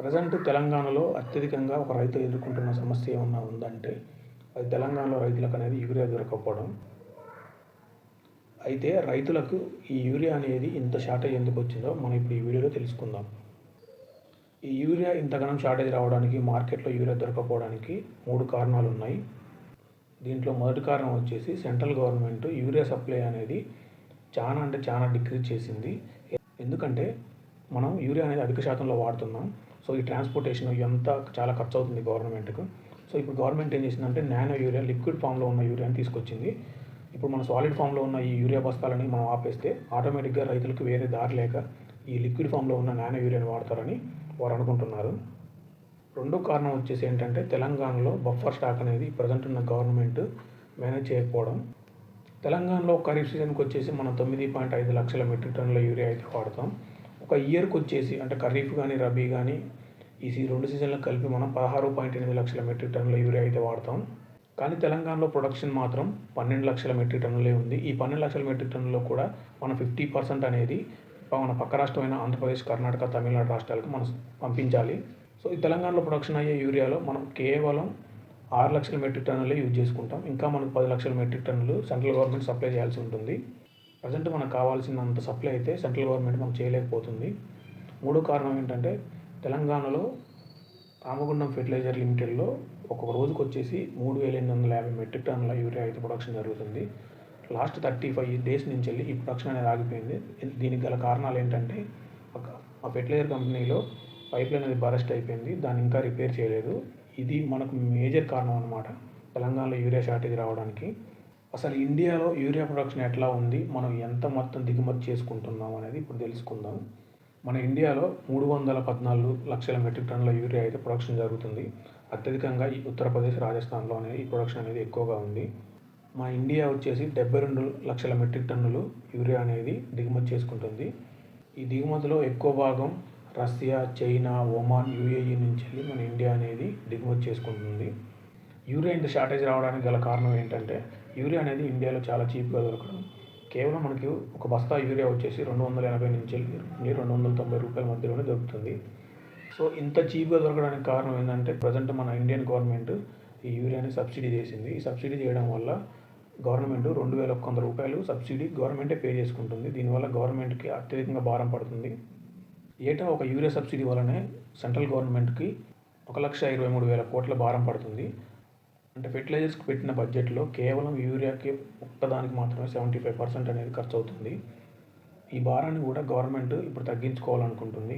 Present తెలంగాణలో అత్యధికంగా ఒక రైతు ఎదుర్కొంటున్న సమస్య ఏమన్నా ఉందంటే అది తెలంగాణలో రైతులకు అనేది యూరియా దొరకకపోవడం. అయితే రైతులకు ఈ యూరియా అనేది ఇంత షార్టేజ్ ఎందుకు వచ్చిందో మనం ఇప్పుడు ఈ వీడియోలో తెలుసుకుందాం. ఈ యూరియా ఇంతగానం షార్టేజ్ రావడానికి మార్కెట్లో యూరియా దొరకకపోవడానికి మూడు కారణాలు ఉన్నాయి దీంట్లో మొదటి కారణం వచ్చేసి సెంట్రల్ గవర్నమెంట్ యూరియా సప్లై అనేది చాలా అంటే చాలా డిక్రీజ్ చేసింది. ఎందుకంటే మనం యూరియా అనేది అధిక శాతంలో వాడుతున్నాం. సో ఈ ట్రాన్స్పోర్టేషన్ ఇదంతా చాలా ఖర్చు అవుతుంది గవర్నమెంట్కు. సో ఇప్పుడు గవర్నమెంట్ ఏం చేసిందంటే నానో యూరియా లిక్విడ్ ఫామ్లో ఉన్న యూరియాని తీసుకొచ్చింది. ఇప్పుడు మన సాలిడ్ ఫామ్లో ఉన్న ఈ యూరియా బస్తాలని మనం ఆపేస్తే ఆటోమేటిక్గా రైతులకు వేరే దారి లేక ఈ లిక్విడ్ ఫామ్లో ఉన్న నానో యూరియాని వాడతారని వారు అనుకుంటున్నారు. రెండో కారణం వచ్చేసి ఏంటంటే తెలంగాణలో బఫర్ స్టాక్ అనేది ప్రజెంట్ ఉన్న గవర్నమెంట్ మేనేజ్ చేయకపోవడం. తెలంగాణలో ఖరీఫ్ సీజన్కి వచ్చేసి మనం తొమ్మిది పాయింట్ ఐదు లక్షల మెట్రిక్ టన్నుల యూరియా అయితే వాడతాం. ఒక ఇయర్కి వచ్చేసి అంటే ఖరీఫ్ కానీ రబీ కానీ ఈ రెండు సీజన్లకు కలిపి మనం పదహారు పాయింట్ ఎనిమిది లక్షల మెట్రిక్ టన్నుల యూరియా అయితే వాడతాం. కానీ తెలంగాణలో ప్రొడక్షన్ మాత్రం పన్నెండు లక్షల మెట్రిక్ టన్నులే ఉంది. ఈ పన్నెండు లక్షల మెట్రిక్ టన్నుల్లో కూడా మన ఫిఫ్టీ పర్సెంట్ అనేది మన పక్క రాష్ట్రమైన ఆంధ్రప్రదేశ్ కర్ణాటక తమిళనాడు రాష్ట్రాలకు మనం పంపించాలి. సో ఈ తెలంగాణలో ప్రొడక్షన్ అయ్యే యూరియాలో మనం కేవలం ఆరు లక్షల మెట్రిక్ టన్నులే యూజ్ చేసుకుంటాం. ఇంకా మనకు పది లక్షల మెట్రిక్ టన్నులు సెంట్రల్ గవర్నమెంట్ సప్లై చేయాల్సి ఉంటుంది. ప్రజెంట్ మనకు కావాల్సినంత సప్లై అయితే సెంట్రల్ గవర్నమెంట్ మనం చేయలేకపోతుంది. మూడో కారణం ఏంటంటే తెలంగాణలో రామగుండం ఫెర్టిలైజర్ లిమిటెడ్లో ఒక్కొక్క రోజుకి వచ్చేసి మూడు వేల ఎనిమిది వందల యాభై మెట్రిక్ టన్నుల యూరియా అయితే ప్రొడక్షన్ జరుగుతుంది. లాస్ట్ థర్టీ ఫైవ్ డేస్ నుంచి వెళ్ళి ఈ ప్రొడక్షన్ అనేది ఆగిపోయింది. దీనికి గల కారణాలు ఏంటంటే ఆ ఫెర్టిలైజర్ కంపెనీలో పైప్ లైన్ అనేది బరస్ట్ అయిపోయింది. దాన్ని ఇంకా రిపేర్ చేయలేదు. ఇది మనకు మేజర్ కారణం అనమాట తెలంగాణలో యూరియా షార్టేజ్ రావడానికి. అసలు ఇండియాలో యూరియా ప్రొడక్షన్ ఎట్లా ఉంది? మనం ఎంత మొత్తం దిగుమతి చేసుకుంటున్నాం అనేది ఇప్పుడు తెలుసుకుందాం. మన ఇండియాలో మూడు వందల పద్నాలుగు లక్షల మెట్రిక్ టన్నుల యూరియా అయితే ప్రొడక్షన్ జరుగుతుంది. అత్యధికంగా ఈ ఉత్తరప్రదేశ్ రాజస్థాన్లో అనేది ఈ ప్రొడక్షన్ అనేది ఎక్కువగా ఉంది. మన ఇండియా వచ్చేసి డెబ్బై రెండు లక్షల మెట్రిక్ టన్నులు యూరియా అనేది దిగుమతి చేసుకుంటుంది. ఈ దిగుమతిలో ఎక్కువ భాగం రష్యా చైనా ఒమాన్ యూఏఈ నుంచి వెళ్ళి మన ఇండియా అనేది దిగుమతి చేసుకుంటుంది. యూరియా ఇంత షార్టేజ్ రావడానికి గల కారణం ఏంటంటే యూరియా అనేది ఇండియాలో చాలా చీప్గా దొరకడం. కేవలం మనకి ఒక బస్తా యూరియా వచ్చేసి రెండు వందల ఎనభై నుంచి రెండు వందల తొంభై రూపాయల మధ్యలోనే దొరుకుతుంది. సో ఇంత చీప్గా దొరకడానికి కారణం ఏంటంటే ప్రజెంట్ మన ఇండియన్ గవర్నమెంట్ ఈ యూరియాని సబ్సిడీ చేసింది. ఈ సబ్సిడీ చేయడం వల్ల గవర్నమెంట్ రెండు వేల ఒక్క వంద రూపాయలు సబ్సిడీ గవర్నమెంటే పే చేసుకుంటుంది. దీనివల్ల గవర్నమెంట్కి అత్యధికంగా భారం పడుతుంది. ఏటా ఒక యూరియా సబ్సిడీ వల్లనే సెంట్రల్ గవర్నమెంట్కి ఒక లక్ష ఇరవై మూడు వేల కోట్ల భారం పడుతుంది. అంటే ఫెర్టిలైజర్స్కి పెట్టిన బడ్జెట్లో కేవలం యూరియాకి ఒక్కదానికి మాత్రమే సెవెంటీ ఫైవ్ పర్సెంట్ అనేది ఖర్చు అవుతుంది ఈ భారాన్ని కూడా గవర్నమెంట్ ఇప్పుడు తగ్గించుకోవాలనుకుంటుంది.